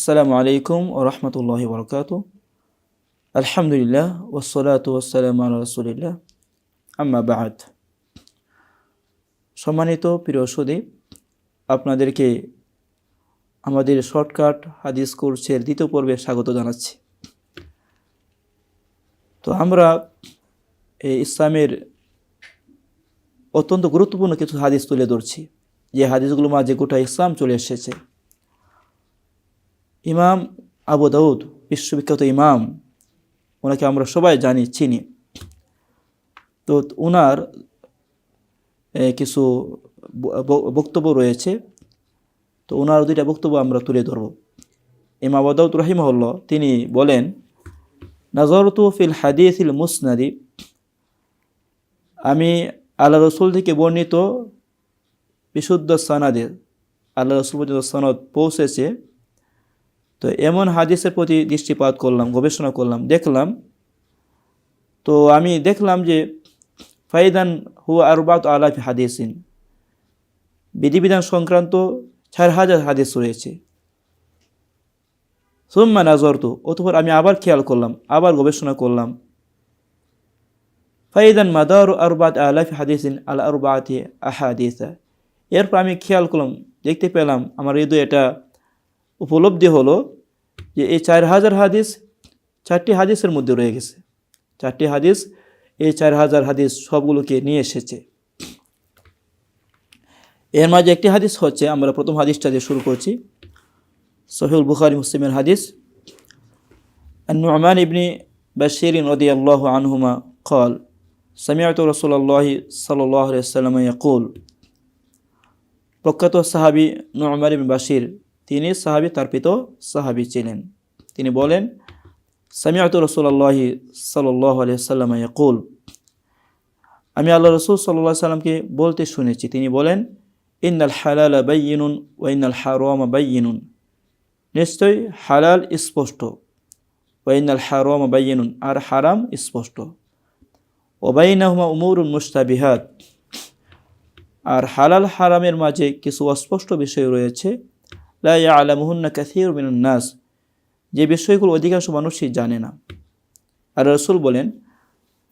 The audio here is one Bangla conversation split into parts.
আসসালামু আলাইকুম ও রহমতুল্লাহ বরকাত। আলহামদুলিল্লাহ ওসলাত ওসালাম রসুলিল্লাহ। আম্মা বাহাদ সম্মানিত প্রিয় সুদী, আপনাদেরকে আমাদের শর্টকাট হাদিস কোর্সের দ্বিতীয় পর্বে স্বাগত জানাচ্ছি। তো আমরা এই ইসলামের অত্যন্ত গুরুত্বপূর্ণ কিছু হাদিস তুলে ধরছি। যে হাদিসগুলো মাঝে গোটা ইসলাম চলে এসেছে। ইমাম আবু দাউদ, বিশ্ববিখ্যাত ইমাম, ওনাকে আমরা সবাই জানি, চিনি। তো ওনার কিছু বক্তব্য রয়েছে। তো ওনার দুইটা বক্তব্য আমরা তুলে ধরব। ইমাম আবু দাউদ রহিমহল্লা তিনি বলেন, নাজরতু ফিল হাদিসিল মুসনাদি আমি আল্লাহ রসুল থেকে বর্ণিত বিশুদ্ধ সানাদের আল্লাহ রসুল পর্যন্ত সনদ পৌঁছেছে তো এমন হাদিসের প্রতি দৃষ্টিপাত করলাম, গবেষণা করলাম, দেখলাম। তো আমি দেখলাম যে ফাইদান হুয়া আরবাত আলাফ হাদিসিন। বিধিবিধান সংক্রান্ত চার হাজার হাদিস রয়েছে। সুম্মা নাজরত, অতপর আমি আবার খেয়াল করলাম, আবার গবেষণা করলাম। ফাইদান মাদার আরবাত আলাফ হাদিসিন আল আরবাতি আহাদিসা। এরপর আমি খেয়াল করলাম, দেখতে পেলাম, আমার হৃদয় এটা উপলব্ধি হলো যে এই চার হাজার হাদিস চারটি হাদিসের মধ্যে রয়ে গেছে চারটি হাদিস এই চার হাজার হাদিস সবগুলোকে নিয়ে এসেছে এর মাঝে একটি হাদিস হচ্ছে আমরা প্রথম হাদিসটা দিয়ে শুরু করছি সহিউল বুখারি মুসলিমের হাদিস النعمان بن بشير رضي الله عنهما قال سمعت رسول الله صلى الله عليه وسلم يقول প্রখ্যাত সাহাবি নুমার ইবনে বাশির তিনি সাহাবি, তার পিত সাহাবি ছিলেন তিনি বলেন সামিয়াত রসুল্লাহ সাল্লাহ সাল্লাম ইয়াকুল, আমি আল্লাহ রসুল সাল্লাহ সাল্লামকে বলতে শুনেছি। তিনি বলেন, ইন্নাল হালাল বাইয়িনুন ও ইন্নাল হারাম বাইয়িনুন। নিশ্চয়ই হালাল স্পষ্ট। ও ইন্নাল হারাম বাইয়িনুন, আর হারাম স্পষ্ট। ওবাইনাহুমা উমরুন মুস্তাবিহাত আর হালাল হারামের মাঝে কিছু অস্পষ্ট বিষয় রয়েছে। লা আলামুহুন্না কাসির নাস। যে বিষয়গুলো অধিকাংশ মানুষই জানে না। আর রসুল বলেন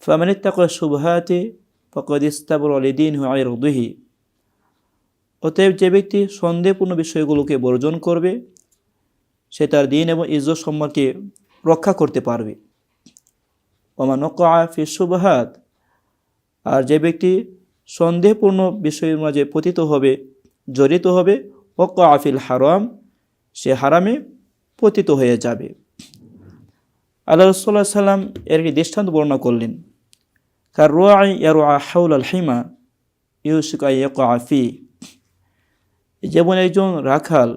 ফামানিত্তাকা ফকদ ইস্তাবর আলিদিন আয়রদুহি অতএব যে ব্যক্তি সন্দেহপূর্ণ বিষয়গুলোকে বর্জন করবে, সে তার দিন এবং ইজ্জত সম্মানকে রক্ষা করতে পারবে। ওমান ফি শুভহাত আর যে ব্যক্তি সন্দেহপূর্ণ বিষয়ের মাঝে পতিত হবে, জড়িত হবে ওক আফিল হারাম, সে হারামে পতিত হয়ে যাবে। আল্লাহ রসুল্লাহ সাল্লাম এর একটি দৃষ্টান্ত বর্ণনা করলেন কার রোয়াই ইয়ারো হাউল আল হিমা, ইউসুকা ইয়ক আফি যেমন একজন রাখাল,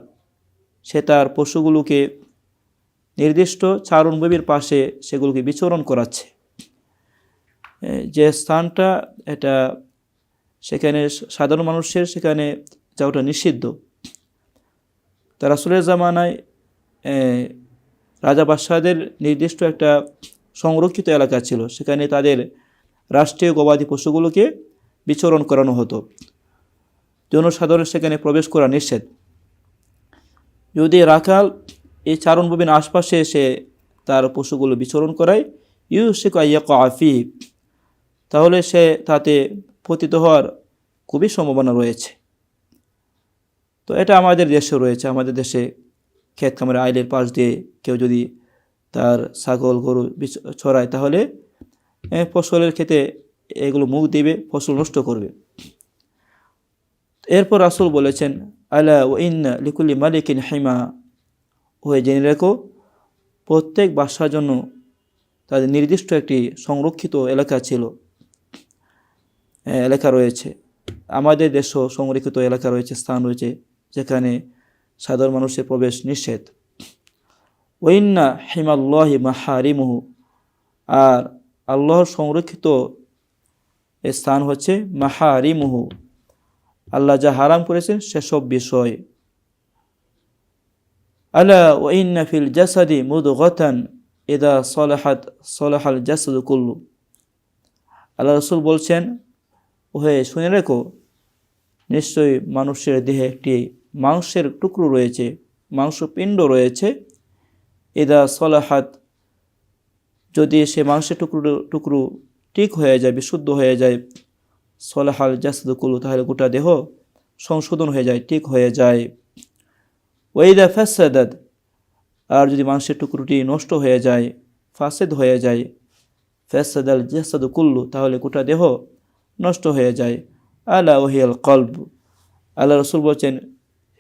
সে তার পশুগুলোকে নির্দিষ্ট চারণভূমির পাশে সেগুলোকে বিচরণ করাচ্ছে। যে স্থানটা, এটা সেখানে সাধারণ মানুষের সেখানে যাওয়াটা নিষিদ্ধ। তা রাসুলের জামানায় রাজা বাদশাহদের নির্দিষ্ট একটা সংরক্ষিত এলাকা ছিল। সেখানে তাদের রাষ্ট্রীয় গবাদি পশুগুলোকে বিচরণ করানো হতো। জনসাধারণ সেখানে প্রবেশ করা নিষেধ। যদি রাখাল এই চারণভূমির আশপাশে এসে তার পশুগুলো বিচরণ করায় ইউ শেখ আফি, তাহলে সে তাতে পতিত হওয়ার খুবই সম্ভাবনা রয়েছে। তো এটা আমাদের দেশে রয়েছে, আমাদের দেশে ক্ষেত খামারে আইলের পাশ দিয়ে কেউ যদি তার ছাগল, গরু ছড়ায়, তাহলে ফসলের ক্ষেতে এগুলো মুখ দিবে, ফসল নষ্ট করবে। এরপর রাসুল বলেছেন, আলা ও ইন লিকুল্লি মালিকিন হিমা। হয়ে জেনে রেখো, প্রত্যেক বাসার জন্য তাদের নির্দিষ্ট একটি সংরক্ষিত এলাকা ছিল। এলাকা রয়েছে। আমাদের দেশও সংরক্ষিত এলাকা রয়েছে, স্থান রয়েছে। যেখানে সাধারণ মানুষের প্রবেশ নিষেধ। ওইন্না হিমাল্লাহি মাহারিমহু। আর আল্লাহর সংরক্ষিত স্থান হচ্ছে মাহারিমহু। আল্লাহ যা হারাম করেছেন সেসব বিষয়। আলা ওইন্না ফিল জাসাদি মুদগতান ইদা সলাহাত সলাহাল জাসাদ কুল্লু। আল্লাহ রসুল বলছেন, ওহে শুনে রেখো, নিশ্চয়ই মানুষের দেহে একটি মাংসের টুকরো রয়েছে, মাংসপিণ্ড রয়েছে। এদা সলাহাত, যদি সে মাংসের টুকরো টুকরো ঠিক হয়ে যায়, বিশুদ্ধ হয়ে যায়, সলাহাল জাসদুকুলু তাহলে গোটা দেহ সংশোধন হয়ে যায়, ঠিক হয়ে যায়। ওয়েদা ফ্যাসাদাদ আর যদি মাংসের টুকরোটি নষ্ট হয়ে যায়, ফাসেদ হয়ে যায় ফ্যাসাদাল জাসাদু কুল্লু তাহলে গোটা দেহ নষ্ট হয়ে যায়। আলা ওহিয়াল কল্ব, আল্লাহ রসুল বলছেন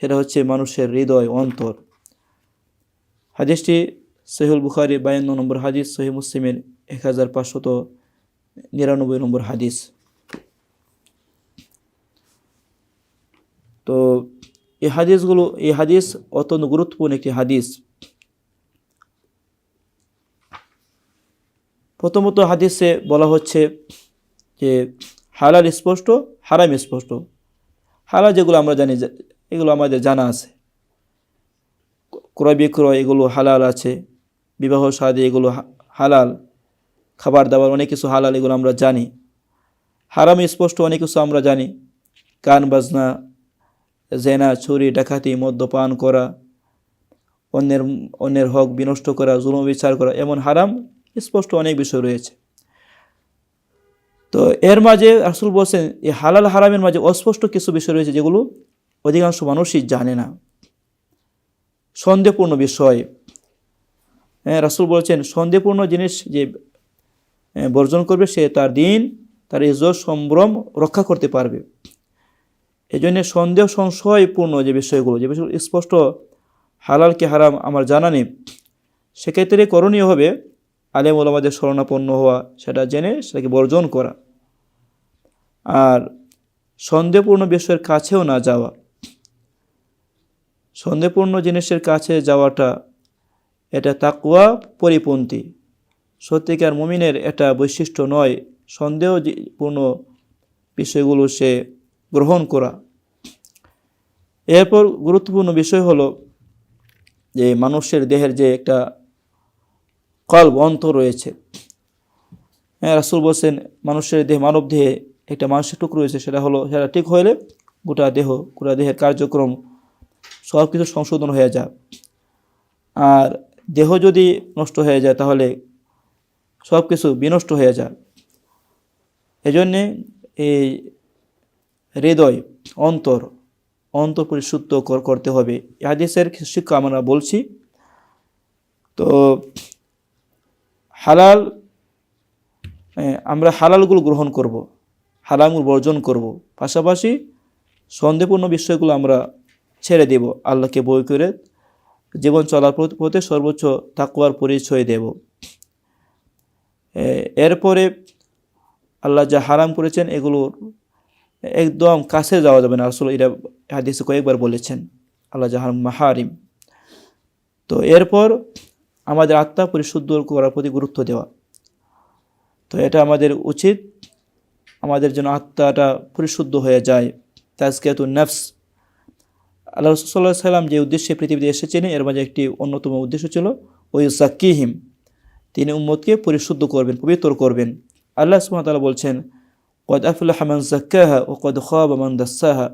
সেটা হচ্ছে মানুষের হৃদয়, অন্তর। হাদিসটি সহিউল বুখারি, বায়ান্ন নম্বর হাদিস সহি মুসলিমের এক হাজার পাঁচশত নিরানব্বই নম্বর হাদিস। তো এই হাদিসগুলো, এই হাদিস অত্যন্ত গুরুত্বপূর্ণ একটি হাদিস। প্রথমত হাদিসে বলা হচ্ছে যে হালাল স্পষ্ট, হারাম স্পষ্ট। হালাল যেগুলো আমরা জানি এগুলো আমাদের জানা আছে। ক্রয় বিক্রয় এগুলো হালাল আছে, বিবাহ সাদী এগুলো হালাল, খাবার দাবার অনেক কিছু হালাল এগুলো আমরা জানি। হারাম স্পষ্ট অনেক কিছু আমরা জানি। গান, বাজনা, জেনা ছুরি ডাকাতি, মদ্যপান করা, অন্যের অন্যের হক বিনষ্ট করা, জুলুম বিচার করা, এমন হারাম স্পষ্ট অনেক বিষয় রয়েছে। তো এর মাঝে আসল বলছেন, এই হালাল হারামের মাঝে অস্পষ্ট কিছু বিষয় রয়েছে যেগুলো অধিকাংশ মানুষই জানে না। সন্দেহপূর্ণ বিষয়। হ্যাঁ রাসুল বলছেন, সন্দেহপূর্ণ জিনিস যে বর্জন করবে সে তার দিন, তার ইজ্জত, সম্ভ্রম রক্ষা করতে পারবে। এই জন্য সন্দেহ সংশয়পূর্ণ যে বিষয়গুলো যে বিষয়গুলো স্পষ্ট হালালকে হারাম আমার জানা নেই। সেক্ষেত্রে করণীয় হবে, আলেম ওলামাদের শরণাপন্ন হওয়া, সেটা জেনে সেটাকে বর্জন করা। আর সন্দেহপূর্ণ বিষয়ের কাছেও না যাওয়া। সন্দেহপূর্ণ জিনিসের কাছে যাওয়াটা এটা তাকুয়া পরিপন্থী। সত্যিকার মুমিনের এটা বৈশিষ্ট্য নয়, সন্দেহপূর্ণ বিষয়গুলো সে গ্রহণ করা। এরপর গুরুত্বপূর্ণ বিষয় হলো যে মানুষের দেহের যে একটা কল্ব অন্তর রয়েছে। হ্যাঁ রাসুল বলছেন, মানুষের দেহ, মানব দেহে একটা মানুষের টুকরো রয়েছে, সেটা হলো, সেটা ঠিক হলে গোটা দেহ, গোটা দেহের কার্যক্রম সব কিছু সংশোধন হয়ে যায় আর দেহ যদি নষ্ট হয়ে যায় তাহলে সব কিছু বিনষ্ট হয়ে যায় এজন্যে এই হৃদয়, অন্তর অন্তর পরিশুদ্ধ করতে হবে হাদিসের শিক্ষা আমরা বলছি তো হালাল আমরা হালালগুলো গ্রহণ করব। হালালগুলো বর্জন করব। পাশাপাশি সন্দেহপূর্ণ বিষয়গুলো আমরা ছেড়ে দেব, আল্লাহকে বই করে জীবন চলার পথে সর্বোচ্চ তাকুয়ার পরিচয় দেব। এরপরে আল্লাহ যা হারাম করেছেন এগুলোর একদম কাছে যাওয়া যাবে না। আসলে এটা হাদিসে কয়েকবার বলেছেন, আল্লাহ জাহার মাহারিম। তো এরপর আমাদের আত্মা পরিশুদ্ধ করার প্রতি গুরুত্ব দেওয়া। তো এটা আমাদের উচিত, আমাদের জন্য আত্মাটা পরিশুদ্ধ হয়ে যায়। তাজকিয়াতুন নফস। আল্লাহ রসুল্লাহ সাল্লাম যে উদ্দেশ্যে পৃথিবীতে এসেছেন, এর মাঝে একটি অন্যতম উদ্দেশ্য ছিল ওই জাকিহিম তিনি উম্মদকে পরিশুদ্ধ করবেন, পবিত্র করবেন। আল্লাহ সুমতাল্লাহ বলছেন, কদ আফুল্লাহ মান জাক্কাহা ও কদ খাবা মান দাসাহা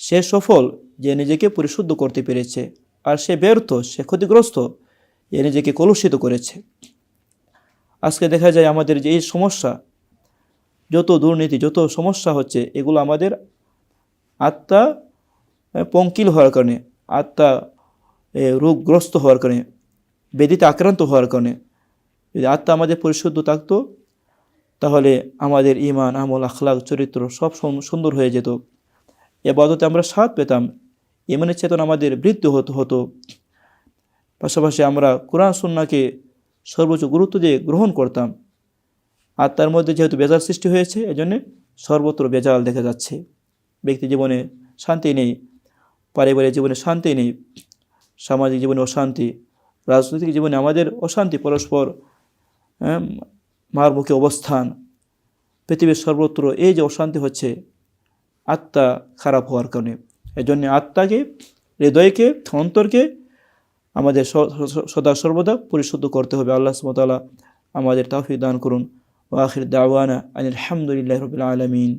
সে সফল যে নিজেকে পরিশুদ্ধ করতে পেরেছে, আর সে ব্যর্থ, সে ক্ষতিগ্রস্ত যে নিজেকে কলুষিত করেছে। আজকে দেখা যায় আমাদের যে এই সমস্যা, যত দুর্নীতি, যত সমস্যা হচ্ছে, এগুলো আমাদের আত্মা পঙ্কিল হওয়ার কারণে, আত্মা রোগগ্রস্ত হওয়ার কারণে, বেদিতে আক্রান্ত হওয়ার কারণে, যদি আত্মা আমাদের পরিশুদ্ধ থাকতো, তাহলে আমাদের ইমান আমল আখলাক চরিত্র সব সুন্দর হয়ে যেত। এ এবাদতে আমরা স্বাদ পেতাম ইমানের চেতন আমাদের বৃদ্ধি হতো হতো। পাশাপাশি আমরা কোরআন, সন্নাকে সর্বোচ্চ গুরুত্ব দিয়ে গ্রহণ করতাম। আর তার মধ্যে যেহেতু বেজাল সৃষ্টি হয়েছে, এজন্যে সর্বত্র বেজাল দেখা যাচ্ছে। ব্যক্তি জীবনে শান্তি নেই পারিবারিক জীবনে শান্তি নেই, সামাজিক জীবনে অশান্তি, রাজনৈতিক জীবনে আমাদের অশান্তি, পরস্পর মার মুখে অবস্থান, পৃথিবীর সর্বত্র এই যে অশান্তি হচ্ছে, আত্মা খারাপ হওয়ার কারণে। এই জন্য আত্মাকে, হৃদয়কে, অন্তরকে আমাদের সদা সর্বদা পরিশুদ্ধ করতে হবে। আল্লাহ সুমতাল্লাহ আমাদের তাফি দান করুন। ও আখির দাওয়ানা আলহামদুলিল্লাহ রবিল আলমিন।